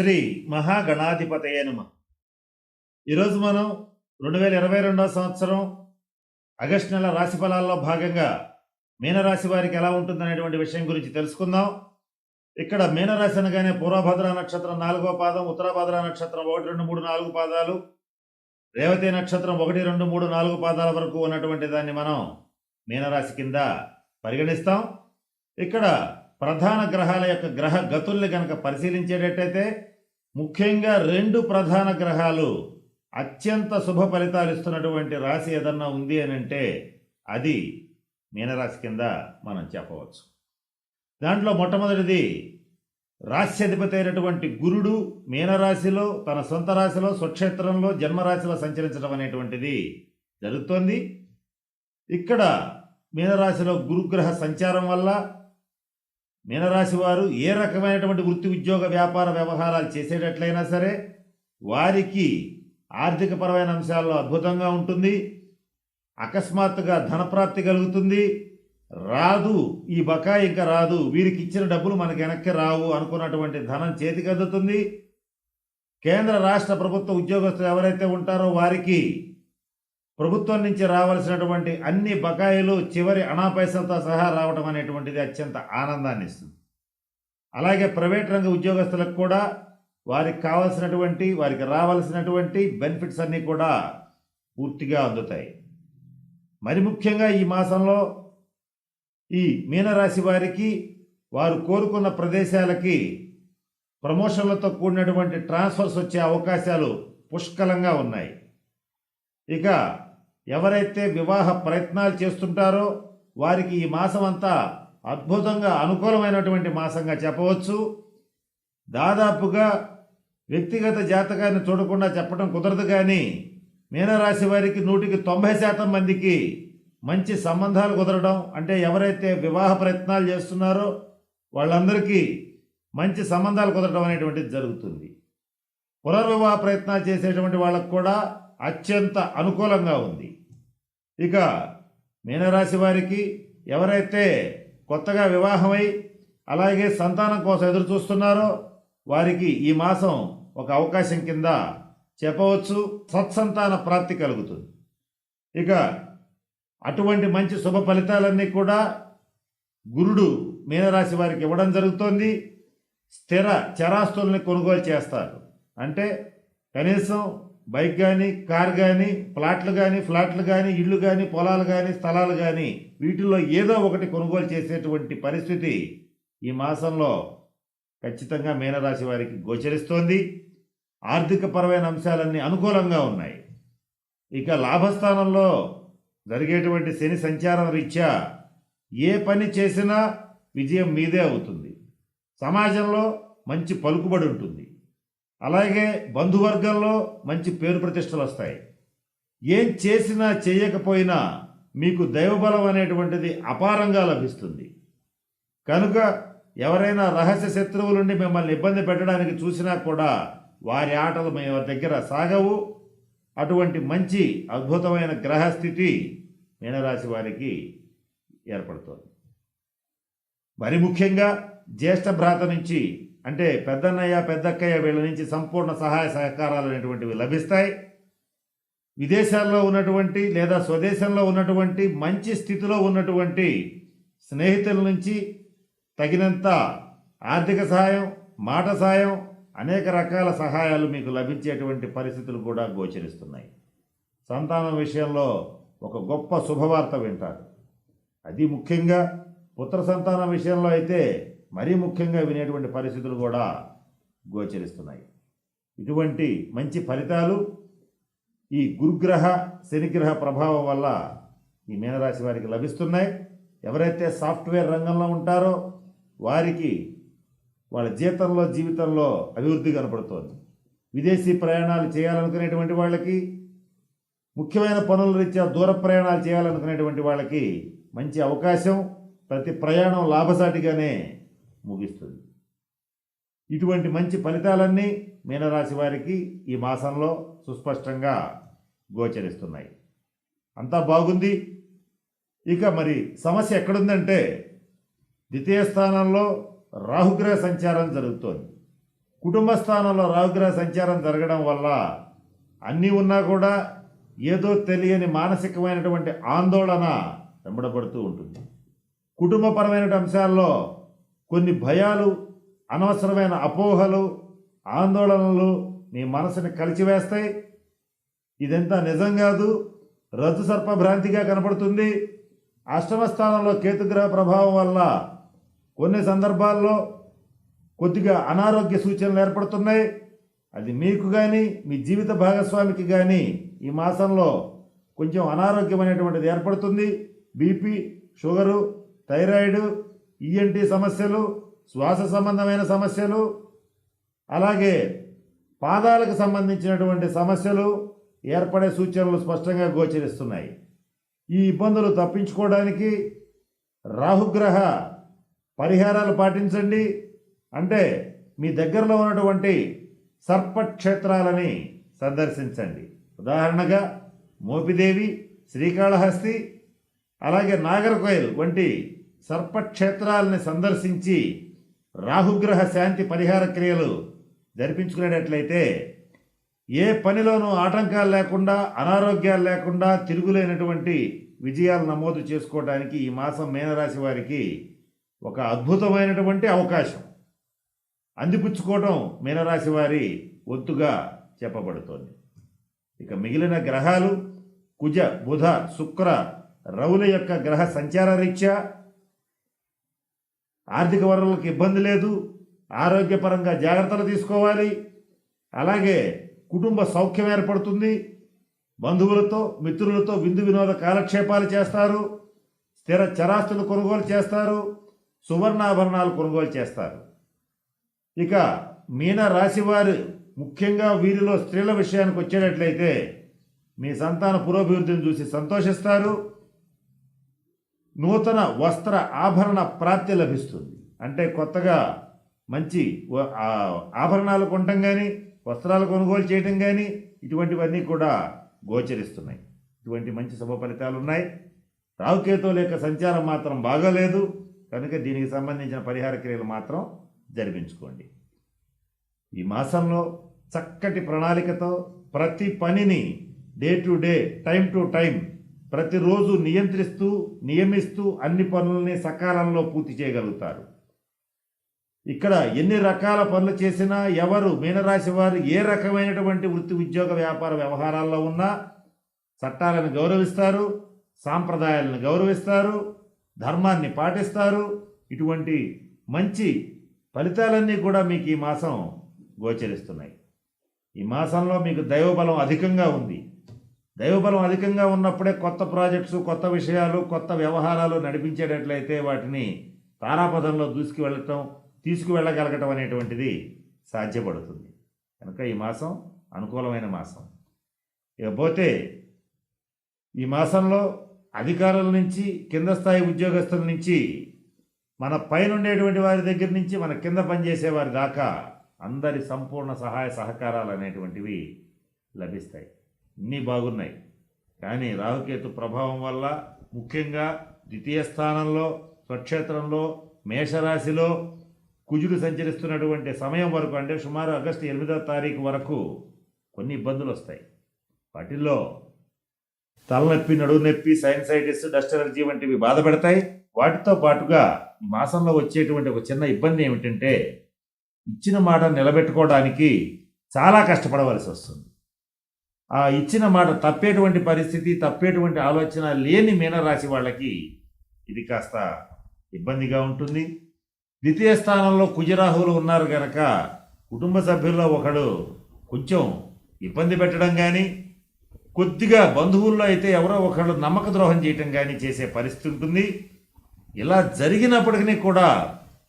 శ్రీ మహాగణాధిపతయ నమ. ఈరోజు మనం రెండు వేల ఇరవై రెండవ సంవత్సరం ఆగస్టు నెల రాశి ఫలాల్లో భాగంగా మీనరాశి వారికి ఎలా ఉంటుందనేటువంటి విషయం గురించి తెలుసుకుందాం. ఇక్కడ మీనరాశి అనగానే పూర్వభద్ర నక్షత్రం నాలుగో పాదం ఉత్తరభద్ర నక్షత్రం ఒకటి రెండు మూడు నాలుగు పాదాలు రేవతి నక్షత్రం ఒకటి రెండు మూడు నాలుగు పాదాల వరకు ఉన్నటువంటి దాన్ని మనం మీనరాశి కింద పరిగణిస్తాం. ఇక్కడ ప్రధాన గ్రహాల యొక్క గ్రహ గతుల్ని కనుక పరిశీలించేటట్టయితే ముఖ్యంగా రెండు ప్రధాన గ్రహాలు అత్యంత శుభ ఫలితాలు ఇస్తున్నటువంటి రాశి ఏదన్నా ఉంది అని అంటే అది మీనరాశి కింద మనం చెప్పవచ్చు. దాంట్లో మొట్టమొదటిది రాశ్యాధిపతి అయినటువంటి గురుడు మీనరాశిలో తన సొంత రాశిలో స్వక్షేత్రంలో జన్మరాశిలో సంచరించడం అనేటువంటిది జరుగుతోంది. ఇక్కడ మీనరాశిలో గురుగ్రహ సంచారం వల్ల మీనరాశి వారు ఏ రకమైనటువంటి వృత్తి ఉద్యోగ వ్యాపార వ్యవహారాలు చేసేటట్లయినా సరే వారికి ఆర్థికపరమైన అంశాల్లో అద్భుతంగా ఉంటుంది. అకస్మాత్తుగా ధనప్రాప్తి కలుగుతుంది. రాదు ఈ బకాయి ఇంకా రాదు. వీరికి ఇచ్చిన డబ్బులు మనకి వెనక్కి రావు అనుకున్నటువంటి ధనం చేతికి అందుతుంది. కేంద్ర రాష్ట్ర ప్రభుత్వ ఉద్యోగస్తులు ఎవరైతే ఉంటారో వారికి ప్రభుత్వం నుంచి రావాల్సినటువంటి అన్ని బకాయిలు చివరి అణాపైసలతో సహా రావడం అనేటువంటిది అత్యంత ఆనందాన్ని ఇస్తుంది. అలాగే ప్రైవేట్ రంగ ఉద్యోగస్తులకు కూడా వారికి కావాల్సినటువంటి వారికి రావాల్సినటువంటి బెనిఫిట్స్ అన్నీ కూడా పూర్తిగా అందుతాయి. మరి ముఖ్యంగా ఈ మాసంలో ఈ మీనరాశి వారికి వారు కోరుకున్న ప్రదేశాలకి ప్రమోషన్లతో కూడినటువంటి ట్రాన్స్ఫర్స్ వచ్చే అవకాశాలు పుష్కలంగా ఉన్నాయి. ఇక ఎవరైతే వివాహ ప్రయత్నాలు చేస్తుంటారో వారికి ఈ మాసం అంతా అద్భుతంగా అనుకూలమైనటువంటి మాసంగా చెప్పవచ్చు. దాదాపుగా వ్యక్తిగత జాతకాన్ని చూడకుండా చెప్పడం కుదరదు కానీ మీనరాశి వారికి నూటికి తొంభై శాతం మందికి మంచి సంబంధాలు కుదరడం అంటే ఎవరైతే వివాహ ప్రయత్నాలు చేస్తున్నారో వాళ్ళందరికీ మంచి సంబంధాలు కుదరడం అనేటువంటిది జరుగుతుంది. పునర్వివాహ ప్రయత్నాలు చేసేటువంటి వాళ్ళకు కూడా అత్యంత అనుకూలంగా ఉంది. ఇక మీనరాశి వారికి ఎవరైతే కొత్తగా వివాహమై అలాగే సంతానం కోసం ఎదురు చూస్తున్నారో వారికి ఈ మాసం ఒక అవకాశం కింద చెప్పవచ్చు. సత్సంతాన ప్రాప్తి కలుగుతుంది. ఇక అటువంటి మంచి శుభ ఫలితాలన్నీ కూడా గురుడు మీనరాశి వారికి ఇవ్వడం జరుగుతోంది. స్థిర చరాస్తుల్ని కొనుగోలు చేస్తారు. అంటే కనీసం బైక్ కానీ కార్ కానీ ప్లాట్లు కానీ ఫ్లాట్లు కానీ ఇళ్ళు కానీ పొలాలు కానీ స్థలాలు కానీ వీటిల్లో ఏదో ఒకటి కొనుగోలు చేసేటువంటి పరిస్థితి ఈ మాసంలో ఖచ్చితంగా మీనరాశి వారికి గోచరిస్తోంది. ఆర్థికపరమైన అంశాలన్నీ అనుకూలంగా ఉన్నాయి. ఇక లాభస్థానంలో జరిగేటువంటి శని సంచారం రీత్యా ఏ పని చేసినా విజయం మీదే అవుతుంది. సమాజంలో మంచి పలుకుబడి ఉంటుంది. అలాగే బంధువర్గంలో మంచి పేరు ప్రతిష్టలు వస్తాయి. ఏం చేసినా చేయకపోయినా మీకు దైవబలం అనేటువంటిది అపారంగా లభిస్తుంది. కనుక ఎవరైనా రహస్య శత్రువుల నుండి మిమ్మల్ని ఇబ్బంది పెట్టడానికి చూసినా కూడా వారి ఆటలు మీ దగ్గర సాగవు. అటువంటి మంచి అద్భుతమైన గ్రహస్థితి మీనరాశి వారికి ఏర్పడుతుంది. మరి ముఖ్యంగా జ్యేష్ఠ భ్రాత నుంచి అంటే పెద్దన్నయ్య పెద్దక్కయ్య వీళ్ళ నుంచి సంపూర్ణ సహాయ సహకారాలు అనేటువంటివి లభిస్తాయి. విదేశాల్లో ఉన్నటువంటి లేదా స్వదేశంలో ఉన్నటువంటి మంచి స్థితిలో ఉన్నటువంటి స్నేహితుల నుంచి తగినంత ఆర్థిక సహాయం మాట సహాయం అనేక రకాల సహాయాలు మీకు లభించేటువంటి పరిస్థితులు కూడా గోచరిస్తున్నాయి. సంతానం విషయంలో ఒక గొప్ప శుభవార్త వింటారు. అది ముఖ్యంగా పుత్ర సంతానం విషయంలో అయితే మరీ ముఖ్యంగా వినేటువంటి పరిస్థితులు కూడా గోచరిస్తున్నాయి. ఇటువంటి మంచి ఫలితాలు ఈ గురుగ్రహ శనిగ్రహ ప్రభావం వల్ల ఈ మీనరాశి వారికి లభిస్తున్నాయి. ఎవరైతే సాఫ్ట్వేర్ రంగంలో ఉంటారో వారికి వాళ్ళ జీతంలో జీవితంలో అభివృద్ధి కనపడుతోంది. విదేశీ ప్రయాణాలు చేయాలనుకునేటువంటి వాళ్ళకి ముఖ్యమైన పనుల రీత్యా దూర ప్రయాణాలు చేయాలనుకునేటువంటి వాళ్ళకి మంచి అవకాశం ప్రతి ప్రయాణం లాభసాటిగానే ముగిస్తుంది. ఇటువంటి మంచి ఫలితాలన్నీ మీనరాశి వారికి ఈ మాసంలో సుస్పష్టంగా గోచరిస్తున్నాయి. అంతా బాగుంది. ఇక మరి సమస్య ఎక్కడుందంటే ద్వితీయ స్థానంలో రాహుగ్రహ సంచారం జరుగుతోంది. కుటుంబ స్థానంలో రాహుగ్రహ సంచారం జరగడం వల్ల అన్నీ ఉన్నా కూడా ఏదో తెలియని మానసికమైనటువంటి ఆందోళన వెంబడబడుతూ ఉంటుంది. కుటుంబపరమైన అంశాల్లో కొన్ని భయాలు అనవసరమైన అపోహలు ఆందోళనలు మీ మనసుని కలిచివేస్తాయి. ఇదంతా నిజం కాదు. రజ్జు సర్పభ్రాంతిగా కనపడుతుంది. అష్టమ స్థానంలో కేతుగ్రహ ప్రభావం వల్ల కొన్ని సందర్భాల్లో కొద్దిగా అనారోగ్య సూచనలు ఏర్పడుతున్నాయి. అది మీకు కానీ మీ జీవిత భాగస్వామికి కానీ ఈ మాసంలో కొంచెం అనారోగ్యమైనటువంటిది ఏర్పడుతుంది. బీపీ షుగరు థైరాయిడ్ ఈఎన్టీ సమస్యలు శ్వాస సంబంధమైన సమస్యలు అలాగే పాదాలకు సంబంధించినటువంటి సమస్యలు ఏర్పడే సూచనలు స్పష్టంగా గోచరిస్తున్నాయి. ఈ ఇబ్బందులు తప్పించుకోవడానికి రాహుగ్రహ పరిహారాలు పాటించండి. అంటే మీ దగ్గరలో ఉన్నటువంటి సర్పక్షేత్రాలని సందర్శించండి. ఉదాహరణగా మోపిదేవి శ్రీకాళహస్తి అలాగే నాగర్కోయిల్ వంటి సర్పక్షేత్రాలని సందర్శించి రాహుగ్రహ శాంతి పరిహార క్రియలు జరిపించుకునేటట్లయితే ఏ పనిలోనూ ఆటంకాలు లేకుండా అనారోగ్యాలు లేకుండా తిరుగులేనటువంటి విజయాలు నమోదు చేసుకోవడానికి ఈ మాసం మీనరాశి వారికి ఒక అద్భుతమైనటువంటి అవకాశం. అందిపుచ్చుకోవడం మీనరాశి వారి ఒత్తుగా చెప్పబడుతోంది. ఇక మిగిలిన గ్రహాలు కుజ బుధ శుక్ర రవుల యొక్క గ్రహ సంచార రీత్యా ఆర్థిక వనరులకు ఇబ్బంది లేదు ఆరోగ్యపరంగా జాగ్రత్తలు తీసుకోవాలి. అలాగే కుటుంబ సౌఖ్యం ఏర్పడుతుంది. బంధువులతో మిత్రులతో విందు వినోద కాలక్షేపాలు చేస్తారు. స్థిర చరాస్తులు కొనుగోలు చేస్తారు. సువర్ణాభరణాలు కొనుగోలు చేస్తారు. ఇక మీన రాశివారు ముఖ్యంగా వీరిలో స్త్రీల విషయానికి వచ్చేటట్లయితే మీ సంతాన పురోభివృద్ధిని చూసి సంతోషిస్తారు. నూతన వస్త్ర ఆభరణ ప్రాప్తి లభిస్తుంది. అంటే కొత్తగా మంచి ఆభరణాలు కొనటం కానీ వస్త్రాలు కొనుగోలు చేయటం కానీ ఇటువంటివన్నీ కూడా గోచరిస్తున్నాయి. ఇటువంటి మంచి శుభ ఫలితాలు ఉన్నాయి. రావుకేతువుల యొక్క సంచారం మాత్రం బాగాలేదు. కనుక దీనికి సంబంధించిన పరిహార క్రియలు మాత్రం జరిపించుకోండి. ఈ మాసంలో చక్కటి ప్రణాళికతో ప్రతి పనిని day to day time to time ప్రతిరోజు నియంత్రిస్తూ నియమిస్తూ అన్ని పనులని సకాలంలో పూర్తి చేయగలుగుతారు. ఇక్కడ ఎన్ని రకాల పనులు చేసినా ఎవరు మీనరాశి వారు ఏ రకమైనటువంటి వృత్తి ఉద్యోగ వ్యాపార వ్యవహారాల్లో ఉన్నా చట్టాలను గౌరవిస్తారు సాంప్రదాయాలను గౌరవిస్తారు ధర్మాన్ని పాటిస్తారు. ఇటువంటి మంచి ఫలితాలన్నీ కూడా మీకు ఈ మాసం గోచరిస్తున్నాయి. ఈ మాసంలో మీకు దైవబలం అధికంగా ఉంది. దైవబలం అధికంగా ఉన్నప్పుడే కొత్త ప్రాజెక్ట్స్ కొత్త విషయాలు కొత్త వ్యవహారాలు నడిపించేటట్లయితే వాటిని తారాపథంలో దూసుకు వెళ్ళటం తీసుకువెళ్ళగలగటం అనేటువంటిది సాధ్యపడుతుంది. కనుక ఈ మాసం అనుకూలమైన మాసం. ఇకపోతే ఈ మాసంలో అధికారుల నుంచి కింద స్థాయి ఉద్యోగస్తుల నుంచి మన పైన ఉండేటువంటి వారి దగ్గర నుంచి మన కింద పనిచేసే వారి దాకా అందరి సంపూర్ణ సహాయ సహకారాలు అనేటువంటివి లభిస్తాయి. అన్నీ బాగున్నాయి. కానీ రాహుకేతు ప్రభావం వల్ల ముఖ్యంగా ద్వితీయ స్థానంలో స్వక్షేత్రంలో మేషరాశిలో కుజుడు సంచరిస్తున్నటువంటి సమయం వరకు అంటే సుమారు ఆగస్టు ఎనిమిదో తారీఖు వరకు కొన్ని ఇబ్బందులు వస్తాయి. వాటిల్లో తలనొప్పి నడువు నొప్పి సైనసైటిస్ డస్ట్ ఎలర్జీ వంటివి బాధపడతాయి వాటితో పాటుగా మాసంలో వచ్చేటువంటి ఒక చిన్న ఇబ్బంది ఏమిటంటే ఇచ్చిన మాట నిలబెట్టుకోవడానికి చాలా కష్టపడవలసి వస్తుంది. ఆ ఇచ్చిన మాట తప్పేటువంటి పరిస్థితి తప్పేటువంటి ఆలోచన లేని మీనరాశి వాళ్ళకి ఇది కాస్త ఇబ్బందిగా ఉంటుంది. ద్వితీయ స్థానంలో కుజరాహువులు ఉన్నారు గనక కుటుంబ సభ్యుల్లో ఒకడు కొంచెం ఇబ్బంది పెట్టడం కానీ కొద్దిగా బంధువుల్లో అయితే ఎవరో ఒకళ్ళు నమ్మక ద్రోహం చేయటం కానీ చేసే పరిస్థితి ఉంటుంది. ఇలా జరిగినప్పటికీ కూడా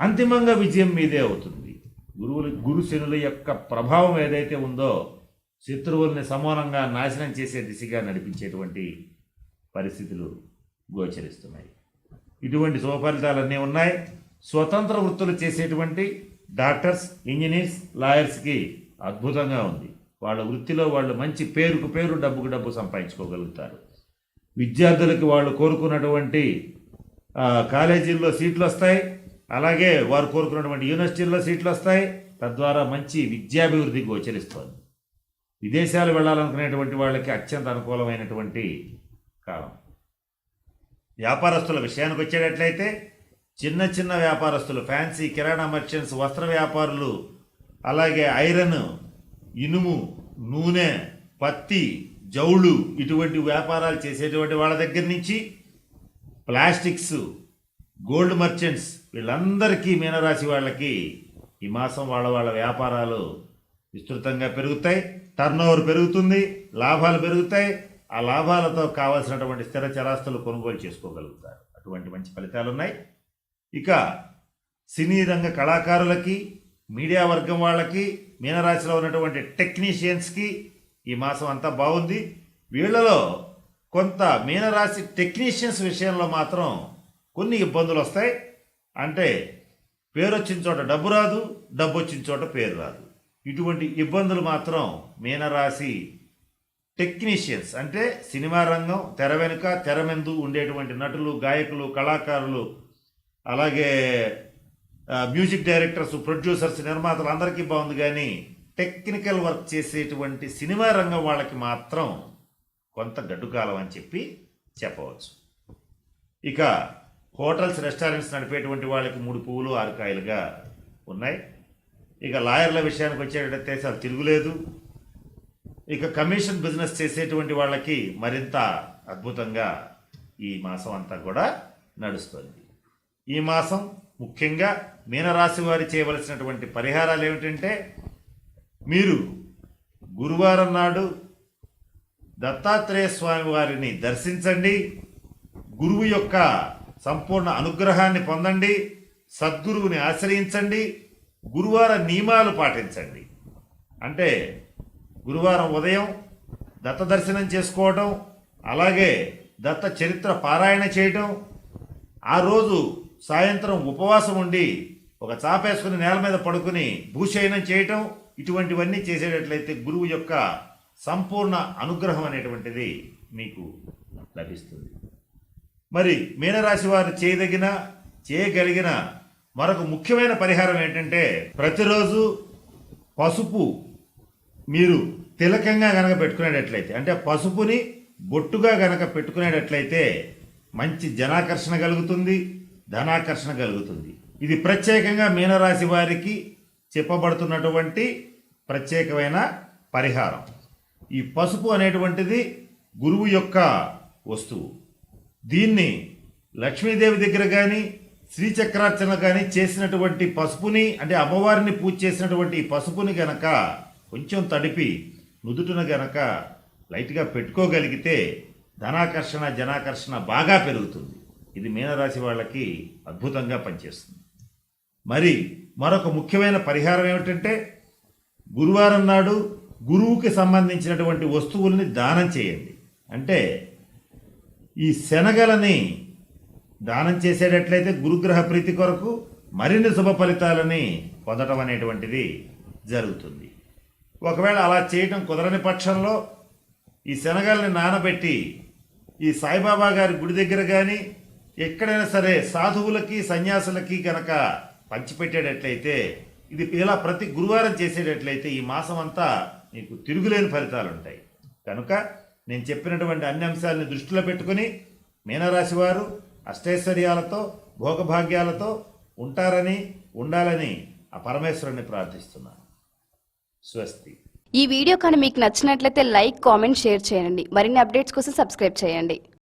అంతిమంగా విజయం మీదే అవుతుంది. గురువులు గురుశనుల యొక్క ప్రభావం ఏదైతే ఉందో శత్రువుల్ని సమూలంగా నాశనం చేసే దిశగా నడిపించేటువంటి పరిస్థితులు గోచరిస్తున్నాయి. ఇటువంటి శుభఫలితాలన్నీ ఉన్నాయి. స్వతంత్ర వృత్తులు చేసేటువంటి డాక్టర్స్ ఇంజనీర్స్ లాయర్స్కి అద్భుతంగా ఉంది. వాళ్ళ వృత్తిలో వాళ్ళు మంచి పేరుకు పేరు డబ్బుకు డబ్బు సంపాదించుకోగలుగుతారు. విద్యార్థులకి వాళ్ళు కోరుకున్నటువంటి కాలేజీల్లో సీట్లు వస్తాయి. అలాగే వారు కోరుకున్నటువంటి యూనివర్సిటీల్లో సీట్లు వస్తాయి. తద్వారా మంచి విద్యాభివృద్ధి గోచరిస్తోంది. విదేశాలు వెళ్ళాలనుకునేటువంటి వాళ్ళకి అత్యంత అనుకూలమైనటువంటి కాలం. వ్యాపారస్తుల విషయానికి వచ్చేటట్లయితే చిన్న చిన్న వ్యాపారస్తులు ఫ్యాన్సీ కిరాణా మర్చెంట్స్ వస్త్ర వ్యాపారులు అలాగే ఐరన్ ఇనుము నూనె పత్తి జౌళ్ళు ఇటువంటి వ్యాపారాలు చేసేటువంటి వాళ్ళ దగ్గర నుంచి ప్లాస్టిక్స్ గోల్డ్ మర్చెంట్స్ వీళ్ళందరికీ మీనరాశి వాళ్ళకి ఈ మాసం వాళ్ళ వాళ్ళ వ్యాపారాలు విస్తృతంగా పెరుగుతాయి. టర్నోవర్ పెరుగుతుంది లాభాలు పెరుగుతాయి ఆ లాభాలతో కావాల్సినటువంటి స్థిర చరాస్తులు కొనుగోలు చేసుకోగలుగుతారు. అటువంటి మంచి ఫలితాలు ఉన్నాయి ఇక సినీ రంగ కళాకారులకి మీడియా వర్గం వాళ్ళకి మీనరాశిలో ఉన్నటువంటి టెక్నీషియన్స్కి ఈ మాసం అంతా బాగుంది. వీళ్ళలో కొంత మీనరాశి టెక్నీషియన్స్ విషయంలో మాత్రం కొన్ని ఇబ్బందులు వస్తాయి అంటే పేరు వచ్చిన చోట డబ్బు రాదు డబ్బు వచ్చిన చోట పేరు రాదు. ఇటువంటి ఇబ్బందులు మాత్రం మీనరాశి టెక్నీషియన్స్ అంటే సినిమా రంగం తెర వెనుక తెర ముందు ఉండేటువంటి నటులు గాయకులు కళాకారులు అలాగే మ్యూజిక్ డైరెక్టర్స్ ప్రొడ్యూసర్స్ నిర్మాతలు అందరికీ బాగుంది. కానీ టెక్నికల్ వర్క్ చేసేటువంటి సినిమా రంగం వాళ్ళకి మాత్రం కొంత గడ్డుకాలం అని చెప్పి చెప్పవచ్చు. ఇక హోటల్స్ రెస్టారెంట్స్ నడిపేటువంటి వాళ్ళకి మూడు పువ్వులు ఆరు కాయలుగా ఉన్నాయి. ఇక లాయర్ల విషయానికి వచ్చేటట్టయితే అసలు తిరుగులేదు. ఇక కమిషన్ బిజినెస్ చేసేటువంటి వాళ్ళకి మరింత అద్భుతంగా ఈ మాసం అంతా కూడా నడుస్తుంది. ఈ మాసం ముఖ్యంగా మీనరాశి వారి చేయవలసినటువంటి పరిహారాలు ఏమిటంటే మీరు గురువారం నాడు దత్తాత్రేయ స్వామి వారిని దర్శించండి గురువు యొక్క సంపూర్ణ అనుగ్రహాన్ని పొందండి సద్గురువుని ఆశ్రయించండి గురువార నియమాలు పాటించండి. అంటే గురువారం ఉదయం దత్త దర్శనం చేసుకోవటం అలాగే దత్త చరిత్ర పారాయణ చేయటం ఆ రోజు సాయంత్రం ఉపవాసం ఉండి ఒక చాపేసుకుని నేల మీద పడుకుని భూశయనం చేయటం ఇటువంటివన్నీ చేసేటట్లయితే గురువు యొక్క సంపూర్ణ అనుగ్రహం అనేటువంటిది మీకు లభిస్తుంది. మరి మీనరాశి వారు చేయదగిన చేయగలిగిన మరొక ముఖ్యమైన పరిహారం ఏంటంటే ప్రతిరోజు పసుపు మీరు తిలకంగా గనక పెట్టుకునేటట్లయితే అంటే పసుపుని బొట్టుగా గనక పెట్టుకునేటట్లయితే మంచి జనాకర్షణ కలుగుతుంది ధనాకర్షణ కలుగుతుంది. ఇది ప్రత్యేకంగా మీనరాశి వారికి చెప్పబడుతున్నటువంటి ప్రత్యేకమైన పరిహారం. ఈ పసుపు అనేటువంటిది గురువు యొక్క వస్తువు. దీన్ని లక్ష్మీదేవి దగ్గర కానీ శ్రీచక్రార్చన కానీ చేసినటువంటి పసుపుని అంటే అమ్మవారిని పూజ చేసినటువంటి పసుపుని గనక కొంచెం తడిపి నుదుటిన గనక లైట్గా పెట్టుకోగలిగితే ధనాకర్షణ జనాకర్షణ బాగా పెరుగుతుంది. ఇది మీనరాశి వాళ్ళకి అద్భుతంగా పనిచేస్తుంది. మరి మరొక ముఖ్యమైన పరిహారం ఏమిటంటే గురువారం నాడు గురువుకి సంబంధించినటువంటి వస్తువుల్ని దానం చేయండి. అంటే ఈ శనగలని దానం చేసేటట్లయితే గురుగ్రహ ప్రీతి కొరకు మరిన్ని శుభ ఫలితాలని పొందటం అనేటువంటిది జరుగుతుంది. ఒకవేళ అలా చేయటం కుదరని పక్షంలో ఈ శనగల్ని నానబెట్టి ఈ సాయిబాబా గారి గుడి దగ్గర కానీ ఎక్కడైనా సరే సాధువులకి సన్యాసులకి కనుక పంచిపెట్టేటట్లయితే ఇది ఇలా ప్రతి గురువారం చేసేటట్లయితే ఈ మాసం అంతా మీకు తిరుగులేని ఫలితాలు ఉంటాయి కనుక నేను చెప్పినటువంటి అన్ని అంశాలని దృష్టిలో పెట్టుకుని మీనరాశి వారు అష్టైశ్వర్యాలతో భోగభాగ్యాలతో ఉంటారని ఉండాలని ఆ పరమేశ్వరుని ప్రార్థిస్తున్నాను స్వస్తి. ఈ వీడియో కానీ మీకు నచ్చినట్లయితే లైక్ కామెంట్ షేర్ చేయండి. మరిన్ని అప్డేట్స్ కోసం సబ్స్క్రైబ్ చేయండి.